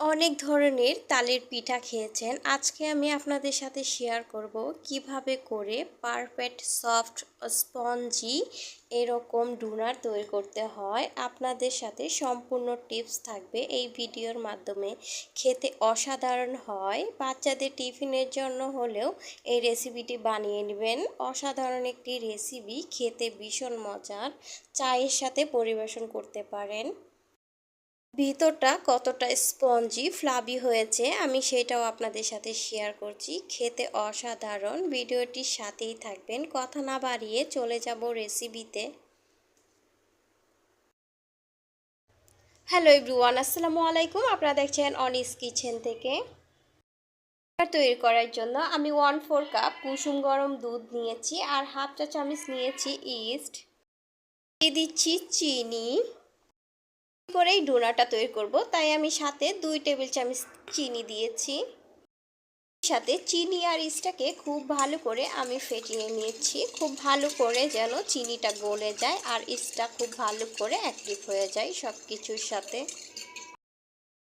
অনেক ধরনের তালের পিঠা খেয়েছেন। আজকে আমি আপনাদের সাথে শেয়ার করব কীভাবে করে পারফেক্ট সফট স্পঞ্জি এরকম ডুনার তৈরি করতে হয়। আপনাদের সাথে সম্পূর্ণ টিপস থাকবে। এই ভিডিওর মাধ্যমে খেতে অসাধারণ হয়। বাচ্চাদের টিফিনের জন্য হলেও এই রেসিপিটি বানিয়ে নেবেন। অসাধারণ একটি রেসিপি খেতে ভীষণ মজার। চায়ের সাথে পরিবেশন করতে পারেন। ভিতরটা কতটা স্পঞ্জি ফ্লাবি হয়েছে, আমি সেটাও আপনাদের সাথে শেয়ার করছি। খেতে অসাধারণ, ভিডিওটির সাথেই থাকবেন। কথা না বাড়িয়ে চলে যাব রেসিপিতে হ্যালো এভরিওয়ান আসসালামু আলাইকুম। আপনারা দেখছেন অনিস কিচেন থেকে। তৈরি করার জন্য আমি ওয়ান ফোর কাপ কুসুম গরম দুধ নিয়েছি আর হাফ চা চামচ নিয়েছি ইস্ট দিয়ে দিচ্ছি চিনি। করেই ডোনাটা তৈরি করব। তাই আমি সাথে দুই টেবিল চামচ চিনি দিয়েছি। সাথে চিনি আর ইস্টাকে খুব ভালো করে আমি ফেটিয়ে নিয়েছি। খুব ভালো করে যেন চিনিটা গলে যায় আর ইস্টটা খুব ভালো করে অ্যাক্টিভ হয়ে যায় সব কিছুর সাথে।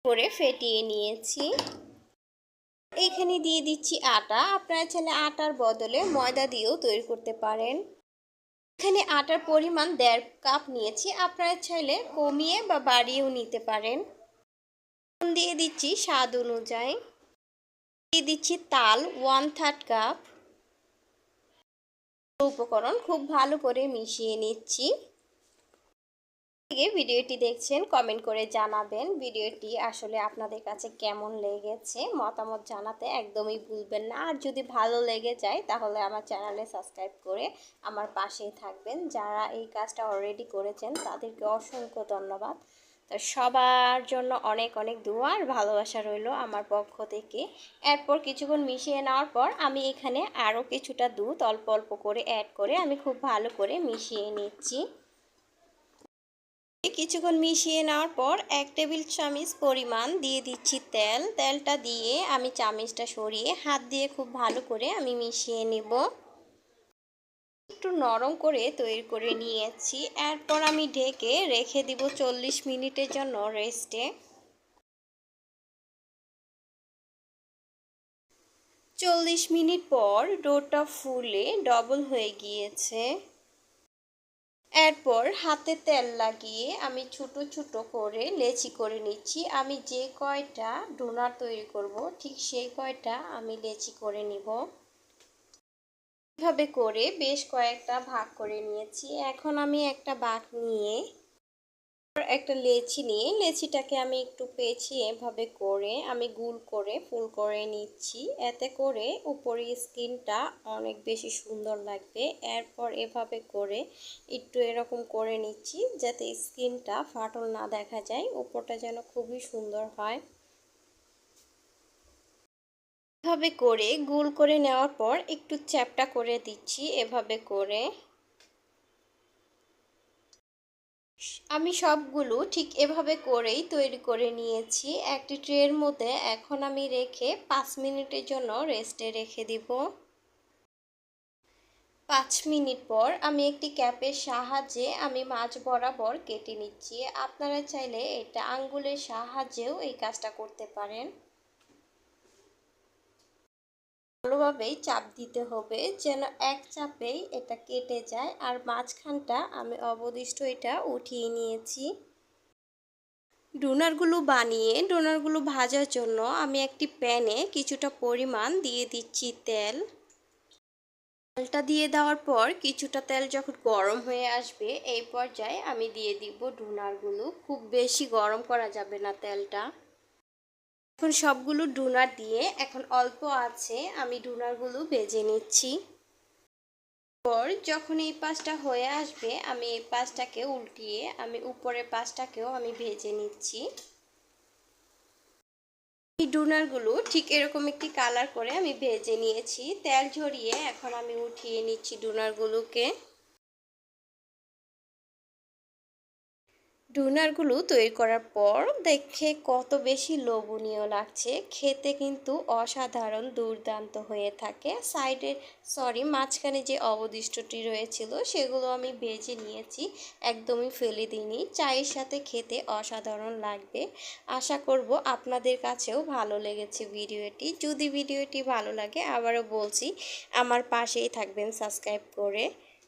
করে ফেটিয়ে নিয়েছি। এখানে দিয়ে দিচ্ছি আটা। আপনারা চাইলে আটার বদলে ময়দা দিয়েও তৈরি করতে পারেন। এখানে আটার পরিমাণ দেড় কাপ নিয়েছি। আপনারা চাইলে কমিয়ে বা বাড়িয়েও নিতে পারেন। দিয়ে দিচ্ছি স্বাদ অনুযায়ী। দিয়ে দিচ্ছি তাল ওয়ান থার্ড কাপ উপকরণ খুব ভালো করে মিশিয়ে নিচ্ছি। থেকে ভিডিওটি দেখছেন কমেন্ট করে জানাবেন ভিডিওটি আসলে আপনাদের কাছে কেমন লেগেছে, মতামত জানাতে একদমই ভুলবেন না। আর যদি ভালো লেগে যায়, তাহলে আমার চ্যানেলে সাবস্ক্রাইব করে আমার পাশেই থাকবেন। যারা এই কাজটা অলরেডি করেছেন, তাদেরকে অসংখ্য ধন্যবাদ। তো সবার জন্য অনেক অনেক দোয়া আর ভালোবাসা রইল আমার পক্ষ থেকে। এরপর কিছুক্ষণ মিশিয়ে নেওয়ার পর আমি এখানে আরও কিছুটা দুধ অল্প অল্প করে অ্যাড করে আমি খুব ভালো করে মিশিয়ে নিচ্ছি। কিছুক্ষণ মিশিয়ে নেওয়ার পর এক টেবিল চামচ পরিমাণ দিয়ে দিচ্ছি তেল। তেলটা দিয়ে আমি চামচটা সরিয়ে হাত দিয়ে খুব ভালো করে আমি মিশিয়ে নেব। একটু নরম করে তৈরি করে নিয়েছি। এরপর আমি ঢেকে রেখে দিব চল্লিশ মিনিটের জন্য রেস্টে। চল্লিশ মিনিট পর ডোটা ফুলে ডবল হয়ে গিয়েছে। এরপর হাতে তেল লাগিয়ে আমি ছোট ছোট করে লেচি করে নিচ্ছি। আমি যে কয়টা ডোনার তৈরি করব, ঠিক সেই কয়টা আমি লেচি করে নিব। এভাবে করে বেশ কয়েকটা ভাগ করে নিয়েছি। এখন আমি একটা বাঘ নিয়ে একটা লেচি নিয়ে, লেচিটাকে আমি একটু পেঁচিয়ে এভাবে করে, আমি গুল করে, ফুল করে নিচ্ছি। এতে করে উপরের স্কিনটা অনেক বেশি সুন্দর লাগবে। এরপর এভাবে করে একটু এরকম করে নিচ্ছি যাতে স্কিনটা ফাটল না দেখা যায়। উপরটা যেন খুবই সুন্দর হয়। এভাবে করে গুল করে নেওয়ার পর একটু চ্যাপটা করে দিচ্ছি এভাবে করে। আমি সবগুলো ঠিক এভাবে করেই তৈরি করে নিয়েছি। একটি ট্রের মধ্যে এখন আমি রেখে পাঁচ মিনিটের জন্য রেস্টে রেখে দিব। পাঁচ মিনিট পর আমি একটি ক্যাপের সাহায্যে আমি মাছ বরাবর কেটে নিচ্ছি। আপনারা চাইলে এটা আঙ্গুলের সাহায্যেও এই কাজটা করতে পারেন। ভালোভাবেই চাপ দিতে হবে, যেন এক চাপেই এটা কেটে যায়। আর মাঝখানটা আমি অবদিষ্ট এটা উঠিয়ে নিয়েছি। ডোনারগুলো বানিয়ে, ডোনারগুলো ভাজার জন্য আমি একটি প্যানে কিছুটা পরিমাণ দিয়ে দিচ্ছি তেল। তেলটা দিয়ে দেওয়ার পর কিছুটা তেল যখন গরম হয়ে আসবে, এই পর্যায়ে আমি দিয়ে দিব ডোনারগুলো। খুব বেশি গরম করা যাবে না তেলটা। এখন সবগুলো ডুনার দিয়ে এখন অল্প আছে, আমি ডুনারগুলো ভেজে নিচ্ছি। পর যখন এই পাঁচটা হয়ে আসবে, আমি এই পাশটাকে উল্টিয়ে আমি উপরের পাঁচটাকেও আমি ভেজে নিচ্ছি। এই ডুনারগুলো ঠিক এরকম একটি কালার করে আমি ভেজে নিয়েছি। তেল ঝরিয়ে এখন আমি উঠিয়ে নিচ্ছি ডুনারগুলোকে। টুনারগুলো তৈরি করার পর দেখে কত বেশি লোভনীয় লাগছে। খেতে কিন্তু অসাধারণ, দুর্দান্ত হয়ে থাকে। সাইডে, সরি, মাঝখানে যে অবদিষ্টটি রয়েছিল, সেগুলো আমি ভেজে নিয়েছি, একদমই ফেলে দিইনি। চায়ের সাথে খেতে অসাধারণ লাগবে। আশা করব আপনাদের কাছেও ভালো লেগেছে ভিডিওটি। যদি ভিডিওটি ভালো লাগে, আবারও বলছি, আমার পাশেই থাকবেন সাবস্ক্রাইব করে।